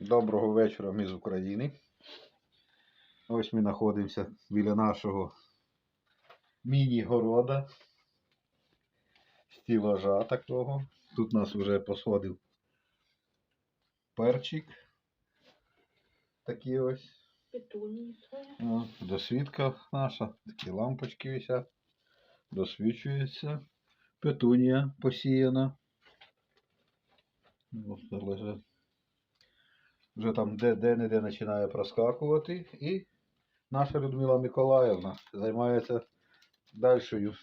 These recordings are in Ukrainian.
Доброго вечора ми з України. Ось ми знаходимося біля нашого міні-города. Стілажа такого. Тут нас вже посходив перчик. Такий ось. О, Досвідка наша. Такі лампочки висять. Досвічується. Петунія посіяна. Ось лежить. Вже там де, де не де починає проскакувати. І наша Людмила Миколаївна займається дальшою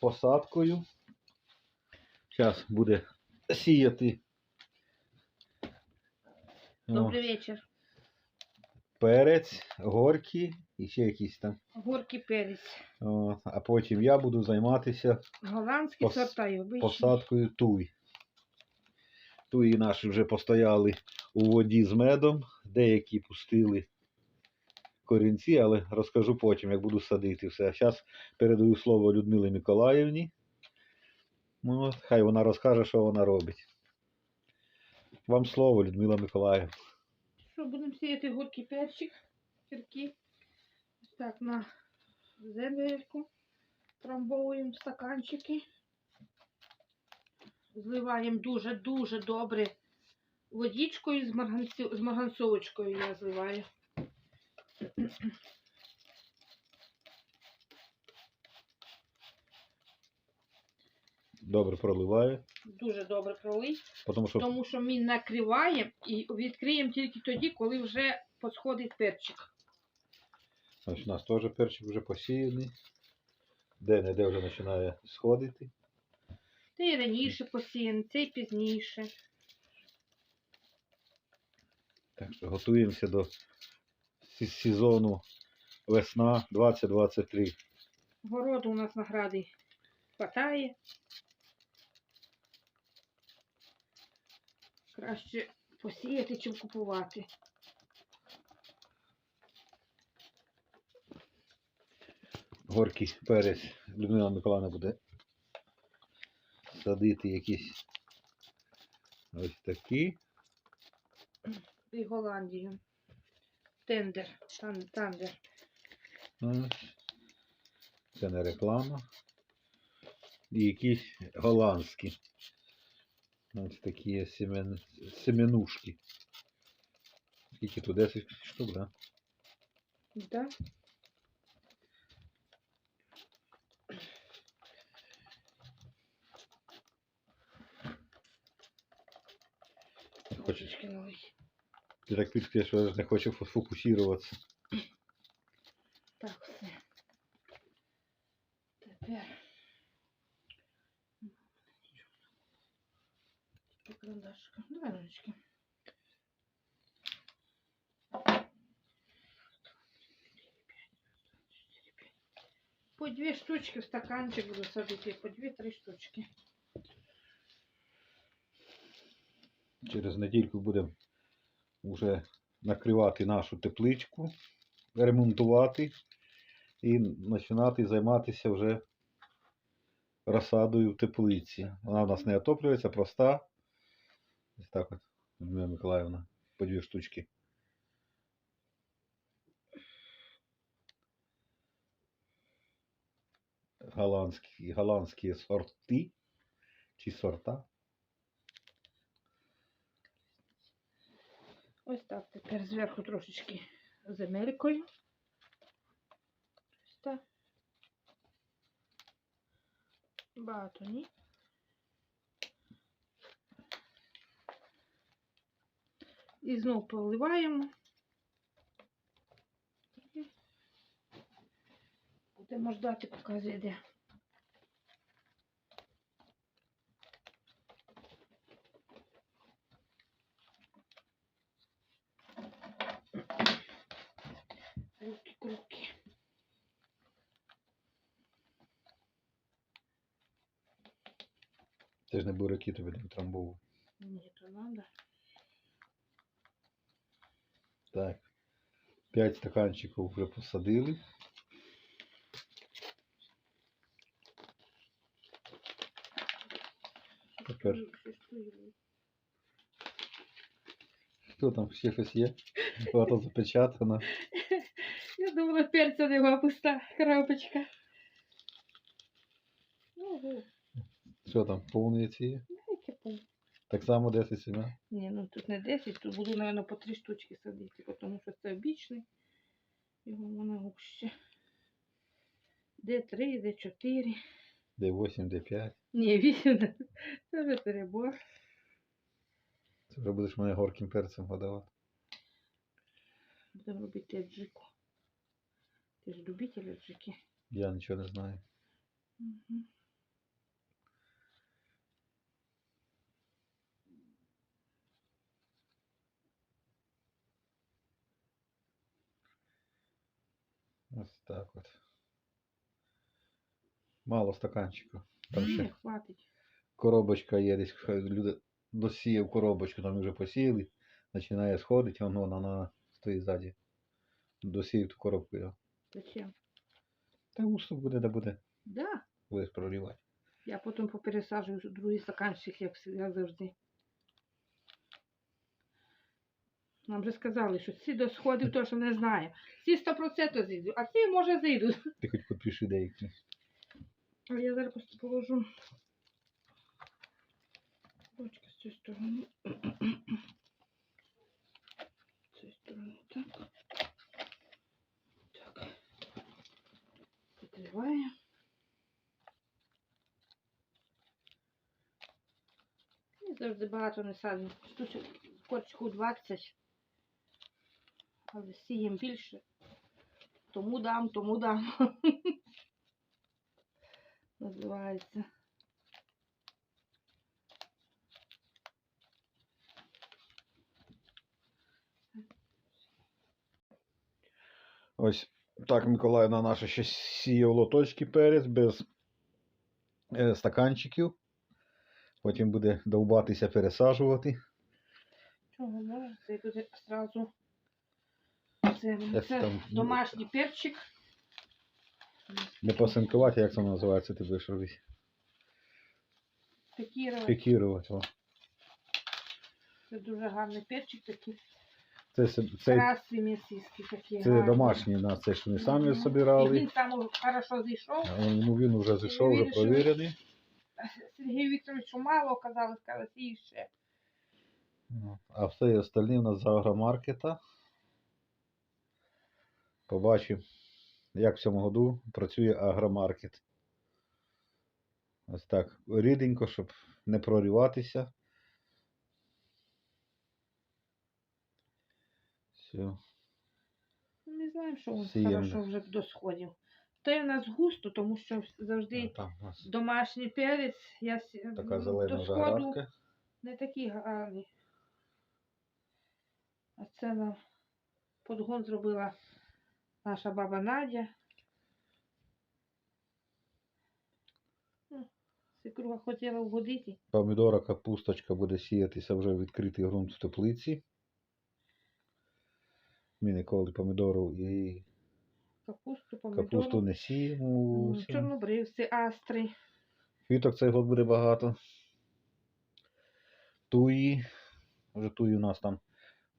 посадкою. Зараз буде сіяти. Добрий вечір. перець, горкі і ще якісь там. Горький перець. О, а потім я буду займатися Голландський Пос- сорта посадкою туй. Туї наші вже постояли у воді з медом, деякі пустили корінці, але розкажу потім, як буду садити все. Зараз передаю слово Людмилі Миколаївні. Ну, хай вона розкаже, що вона робить. Вам слово, Людмила Миколаївна. Що, будемо сіяти горький перчик. Гірки. Ось так на земельку. Трамбовуємо стаканчики. Зливаємо дуже-дуже добре водичкою з, з марганцовочкою я зливаю. Добре проливаю, Дуже добре пролий. тому що Тому що ми накриваємо і відкриємо тільки тоді, коли вже посходить перчик. ось у нас теж перчик вже посіяний. Де-не-де вже починає сходити. Цей раніше посіяний, цей пізніше. Так що готуємося до сезону весна 2023. Городу у нас награди хватає. Краще посіяти, чим купувати. Горький перець Людмила Миколаївна буде садити якісь ось такі. І Голландію. Тендер. Тан, тандер. Ось. Це не реклама. І якісь голландські. Ось такі семен... семенушки. Скільки тут 10 штук, да? Да? Трошечки ти так підкрив, що я ж не хочу фо- фокусуватися. Так, все. Тепер. По карандашикам. Давай ручки. По две штучки в стаканчик буду садити, по две-три штучки. Через недільку будемо вже накривати нашу тепличку, ремонтувати і починати займатися вже розсадою в теплиці. Вона в нас не отоплюється, проста. Ось так от, Людмила Миколаївна, по дві штучки. Голландські, голландські сорти чи сорта. Ось так. Тепер зверху трошечки земелькою. Ось так. Багато ні. І знов поливаємо. Будемо ждати, поки зійде. не буряки тобі не трамбову. Ні, то надо. Так. П'ять стаканчиків вже посадили. Тепер Ой, що ж то є? Що там, ще щось є? Ото запечатано. Я думала, перця нема пуста коробочка. Що там, повні ці яке пол. Так само 10 сім'я. Ні, ну тут не 10, тут буду, мабуть, по 3 штучки садити, тому що це обічний. Його вона гуще. Д3, Д4. Де 8, де 5. Ні, 8. Це вже перебор. Це вже будеш мене горким перцем годувати. Будемо робити аджику. Ти ж любитель аджики. Я нічого не знаю. Угу. Ось так от. Мало стаканчиків. Там Ні, ще хватить. коробочка є, десь люди досіяв коробочку, там вже посіяли, починає сходити, воно вона на стоїть ззаді. Досіяв ту коробку його. Зачем? Та густо буде, де буде, Да. будеш прорівати. Я потім попересаджую другий стаканчик, як завжди. Нам же сказали, що ці до сходів то, що не знаю. Ці 100% зійдуть, а ці, може, зійдуть. Ти хоч підпиши деякі. А я зараз просто положу. Бочка з цієї сторони. З цієї сторони, так. Так. Відкриваємо. Я завжди багато не саджу. Штучок корчику 20. Але сієм більше. Тому дам, тому дам. Називається. Ось так Миколаївна наша ще сіє в лоточки перець без е, стаканчиків. Потім буде довбатися пересаджувати. Чого може? Це буде одразу. Це, це там? домашній перчик. Не посинкувати, як це називається, ти будеш робити. Пекірова. Пікірувати. О. Це дуже гарний перчик, такий Це, с- це, красний м'ясистий такий. це гарний. домашній у нас, це ж ми самі Мгм. І збирали. він там хорошо зійшов. Ну, він вже зайшов, вже вирішили. провірений. Сергію Вікторовичу мало казали, сказали, і ще. Ну, А все остальне у нас з агромаркета. Побачимо, як в цьому году працює агромаркет. Ось так, ріденько, щоб не прориватися. Все. Ну, Ми знаємо, що Сіємо. хорошо вже до сходів. То є в нас густо, тому що завжди Там у нас домашній перець, я така ну, зелена до сходу градка. не такий гарний. А це нам подгон зробила наша баба Надя. Ну, хотіла вгодити. Помідора капусточка буде сіятися вже в відкритий ґрунт в теплиці. Ми ніколи помідору і Капусту, помідору, капусту не сіємо. чорнобривці, астри. Квіток цей год буде багато. Туї. Вже туї у нас там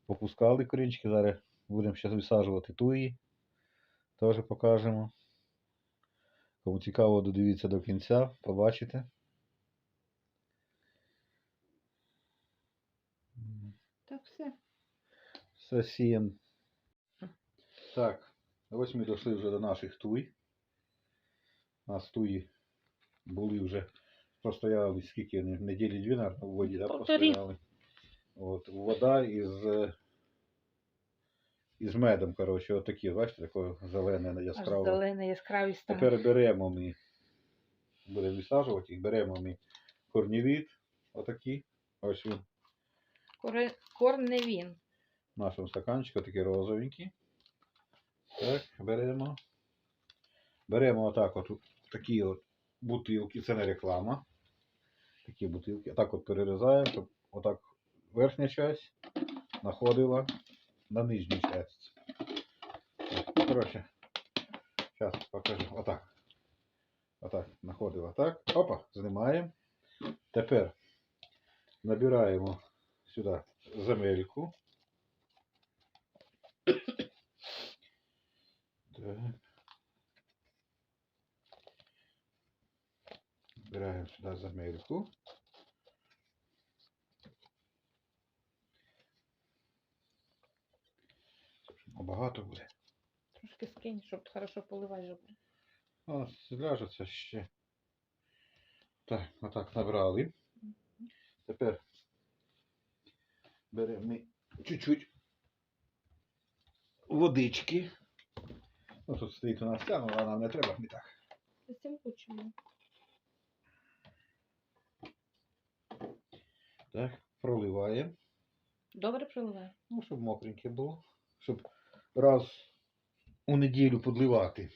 попускали корінчики. Зараз будемо ще висаджувати туї. Теж покажемо. Кому цікаво, додивіться до кінця, побачите. Так все. Все сієм. Так, ось ми дійшли вже до наших туй. У нас туї були вже простояли скільки неділі дві, наверное, у воді, да, простояли. От, вода із, е, із медом, коротше, отакі, бачите, таке зелене, Аж яскраве. зелений яскравий стан. Тепер беремо ми, будемо висаджувати їх, беремо ми корнівіт, отакі, ось він, Корневін. в нашому стаканчику, такі розовенькі. Так, беремо. Беремо отак от такі от бутилки, це не реклама. Такі бутилки. Отак от перерізаємо, щоб отак верхня часть находила на нижній часті. Ну, коротше, зараз покажу. так. Находим вот так. Опа, знімаємо. Тепер набираємо сюди земельку. Так. Набираємо сюди замельку. Багато буде. Трошки скинь, щоб хорошо поливати жопу. О, зляжеться ще. Так, отак набрали. Тепер беремо ми чуть-чуть водички. Ну, тут стоїть у нас ця, але нам не треба не так. З цим кучимо. Так, проливаємо. Добре проливає? Ну, щоб мокреньке було. Щоб раз у неділю подливати.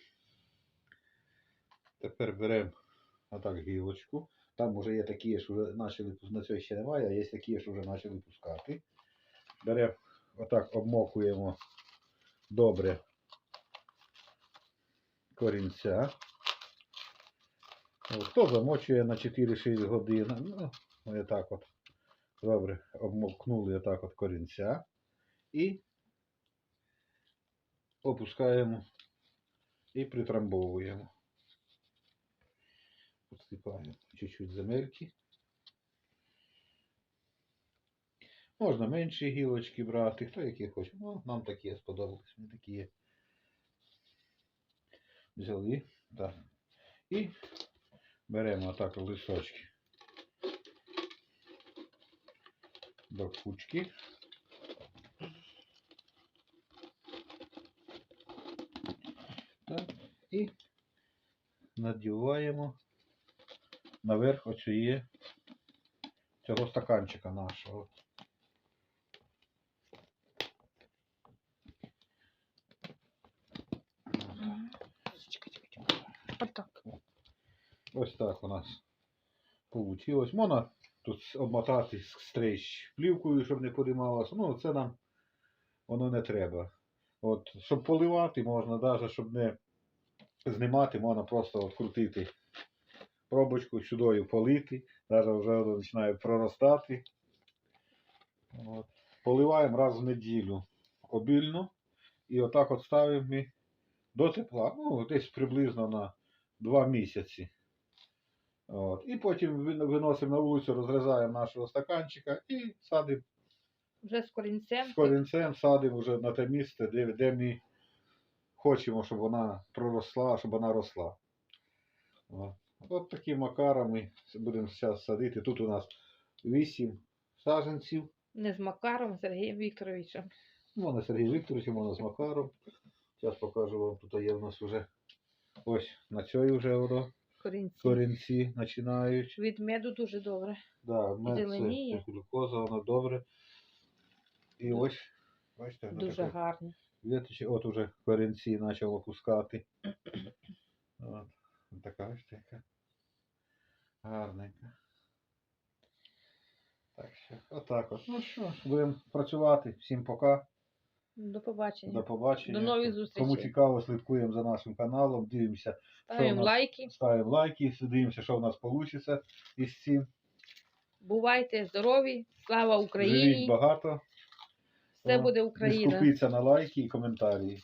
Тепер беремо отак гілочку. Там вже є такі, що вже почали на цьому ще немає, а є такі, що вже почали пускати. Беремо, отак обмокуємо добре корінця. Хто замочує на 4-6 годин. Ну, ми так от добре обмокнули отак от корінця і опускаємо і притрамбовуємо. Посипаємо чуть-чуть земельки. Можна менші гілочки брати, хто які хоче. Ну, нам такі сподобались, мені такі. Взяли, так. І беремо отак листочки до кучки. Так. І надіваємо наверх оцієї цього стаканчика нашого. Отак. Ось так у нас получилось. Можна тут обмотати стрейч плівкою, щоб не подималося. Ну, це нам воно не треба. От, щоб поливати, можна навіть, щоб не знімати, можна просто от крутити пробочку сюди полити. Навіть вже починає проростати. От. Поливаємо раз в неділю обільно. І отак от ставимо ми до тепла. Ну, десь приблизно на 2 місяці. От. І потім виносимо на вулицю, розрізаємо нашого стаканчика і садимо Вже з корінцем. з корінцем, садимо вже на те місце, де, де ми хочемо, щоб вона проросла, щоб вона росла. От, От таким макаром ми будемо зараз садити. Тут у нас 8 саджанців. Не з Макаром, а Сергієм Вікторовичем. Можна Сергій Вікторович, можна з Макаром. Зараз покажу вам, тут є в нас вже ось на цій вже воно Корінці. корінці починають. Від меду дуже добре. Да, мед Зеленіє. це глюкоза, воно добре. І ось, бачите, Дуже гарно. Віточі, от уже корінці почав опускати. От, така ось така. Гарненька. Так що, отак от. Ну що, будемо працювати. Всім пока. До побачення. До побачення. До нових Кому цікаво, слідкуємо за нашим каналом, дивимося, Ставимо нас- лайки. ставимо лайки, дивимося, що в нас вийде із цим. Бувайте здорові. Слава Живіть Україні! багато. Все буде Україна. скупіться на лайки і коментарі.